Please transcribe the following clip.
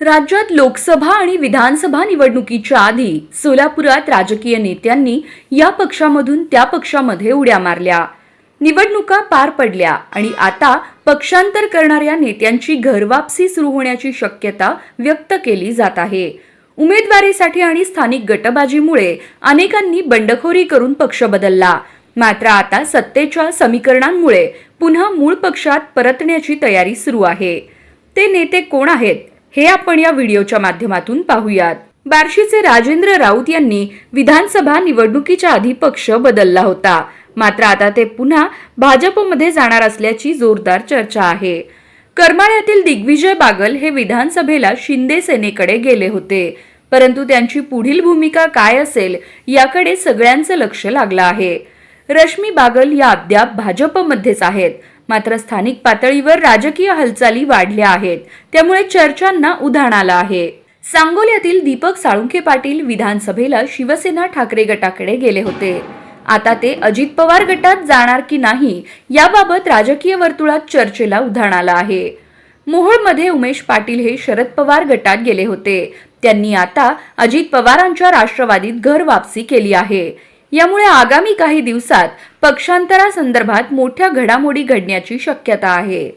राज्यात लोकसभा आणि विधानसभा निवडणुकीच्या आधी सोलापुरात राजकीय नेत्यांनी या पक्षामधून त्या पक्षामध्ये उड्या मारल्या. निवडणुका पार पडल्या आणि आता पक्षांतर करणाऱ्या नेत्यांची घरवापसी सुरू होण्याची शक्यता व्यक्त केली जात आहे. उमेदवारीसाठी आणि स्थानिक गटबाजीमुळे अनेकांनी बंडखोरी करून पक्ष बदलला. मात्र आता सत्तेच्या समीकरणांमुळे पुन्हा मूळ पक्षात परतण्याची तयारी सुरू आहे. ते नेते कोण आहेत? हे आपण या व्हिडिओच्या माध्यमातून पाहूयात. बार्शीचे राजेंद्र राऊत यांनी विधानसभा निवडणुकीच्या आधी पक्ष बदलला होता. मात्र आता ते पुन्हा भाजपमध्ये जाणार असल्याची जोरदार चर्चा आहे. करमाळ्यातील दिग्विजय बागल हे विधानसभेला शिंदे सेनेकडे गेले होते. परंतु त्यांची पुढील भूमिका काय असेल याकडे सगळ्यांचं लक्ष लागलं आहे. रश्मी बागल या अद्याप भाजपमध्येच आहेत. मात्र स्थानिक पातळीवर राजकीय हालचाली वाढल्या आहेत. त्यामुळे चर्चांना उधाण आलं आहे. सांगोल्यातील दीपक साळुंखे पाटील विधानसभेला शिवसेना ठाकरे गटाकडे गेले होते. आता ते अजित पवार गटात जाणार की नाही याबाबत राजकीय वर्तुळात चर्चेला उधाण आलं आहे. मोहोळमध्ये उमेश पाटील हे शरद पवार गटात गेले होते. त्यांनी आता अजित पवारांच्या राष्ट्रवादीत घर वापसी केली आहे. यामुळे आगामी काही दिवसात पक्षांतरासंदर्भात मोठ्या घडामोडी घडण्याची शक्यता आहे.